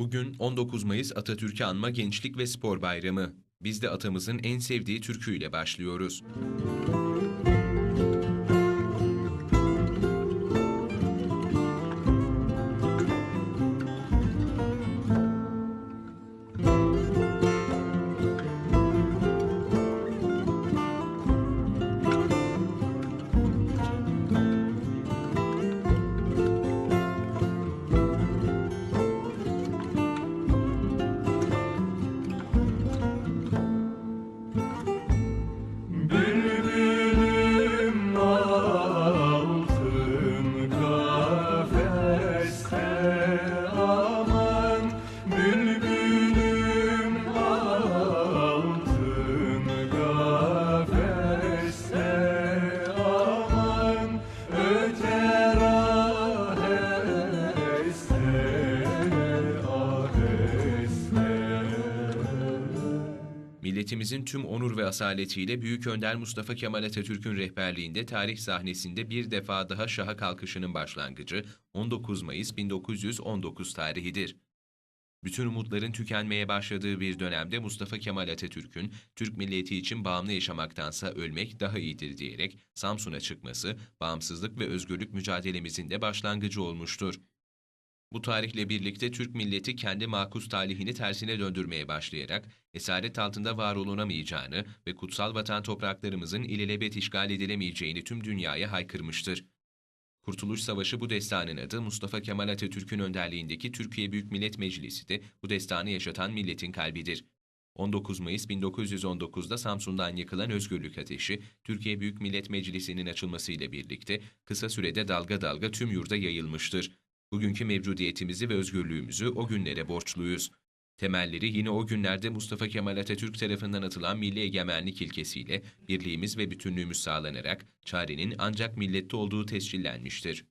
Bugün 19 Mayıs Atatürk'ü anma Gençlik ve Spor Bayramı. Biz de atamızın en sevdiği türküyle başlıyoruz. Bülbülüm Milletimizin tüm onur ve asaletiyle Büyük Önder Mustafa Kemal Atatürk'ün rehberliğinde tarih sahnesinde bir defa daha şaha kalkışının başlangıcı 19 Mayıs 1919 tarihidir. Bütün umutların tükenmeye başladığı bir dönemde Mustafa Kemal Atatürk'ün Türk milleti için bağımlı yaşamaktansa ölmek daha iyidir diyerek Samsun'a çıkması bağımsızlık ve özgürlük mücadelemizin de başlangıcı olmuştur. Bu tarihle birlikte Türk milleti kendi makus talihini tersine döndürmeye başlayarak esaret altında var olunamayacağını ve kutsal vatan topraklarımızın ilelebet işgal edilemeyeceğini tüm dünyaya haykırmıştır. Kurtuluş Savaşı bu destanın adı Mustafa Kemal Atatürk'ün önderliğindeki Türkiye Büyük Millet Meclisi de bu destanı yaşatan milletin kalbidir. 19 Mayıs 1919'da Samsun'dan yakılan özgürlük ateşi, Türkiye Büyük Millet Meclisi'nin açılmasıyla birlikte kısa sürede dalga dalga tüm yurda yayılmıştır. Bugünkü mevcudiyetimizi ve özgürlüğümüzü o günlere borçluyuz. Temelleri yine o günlerde Mustafa Kemal Atatürk tarafından atılan milli egemenlik ilkesiyle birliğimiz ve bütünlüğümüz sağlanarak çarenin ancak millette olduğu tescillenmiştir.